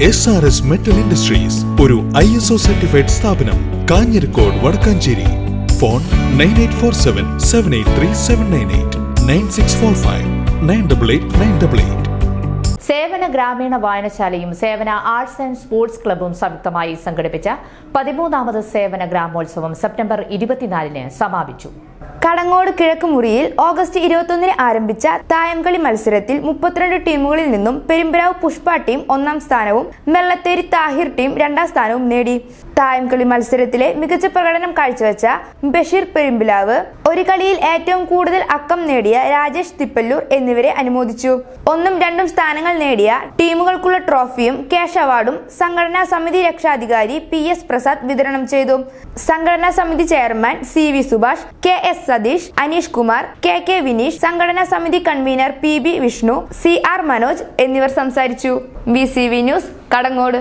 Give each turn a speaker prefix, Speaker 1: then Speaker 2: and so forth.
Speaker 1: S R S metal industries ഒരു I S O certified സ്ഥാപനം Kanjirakode Vadakkanchery. Phone nine eight four seven seven eight three seven nine eight nine six four five nine double eight nine double eight
Speaker 2: സേവന ഗ്രാമീണ വായനശാലയും സേവന arts and sports ക്ലബ്ബും സംയുക്തമായി സംഘടിപ്പിച്ച പതിമൂന്നാമത് സേവന ഗ്രാമോത്സവം September ഇരുപത്തിനാലിന് സമാപിച്ചു.
Speaker 3: കടങ്ങോട് കിഴക്ക് മുറിയിൽ ഓഗസ്റ്റ് ഇരുപത്തൊന്നിന് ആരംഭിച്ച തായംകളി മത്സരത്തിൽ മുപ്പത്തിരണ്ട് ടീമുകളിൽ നിന്നും പെരുമ്പരാവ് പുഷ്പ ടീം ഒന്നാം സ്ഥാനവും മെള്ളത്തേരി താഹിർ ടീം രണ്ടാം സ്ഥാനവും നേടി. തായംകളി മത്സരത്തിലെ മികച്ച പ്രകടനം കാഴ്ചവെച്ച ബഷീർ പെരുമ്പിലാവ് ഒരു കളിയിൽ ഏറ്റവും കൂടുതൽ അക്കം നേടിയ രാജേഷ് തിപ്പല്ലൂർ എന്നിവരെ അനുമോദിച്ചു. ഒന്നും രണ്ടും സ്ഥാനങ്ങൾ നേടിയ ടീമുകൾക്കുള്ള ട്രോഫിയും ക്യാഷ് അവാർഡും സംഘടനാ സമിതി രക്ഷാധികാരി പി എസ് പ്രസാദ് വിതരണം ചെയ്തു. സംഘടനാ സമിതി chairman C V Subhash K S Satheesh Aneesh Kumar K K Vineesh സംഘടനാ സമിതി convener P B Vishnu C R Manoj എന്നിവർ സംസാരിച്ചു. B C V news Kadangode.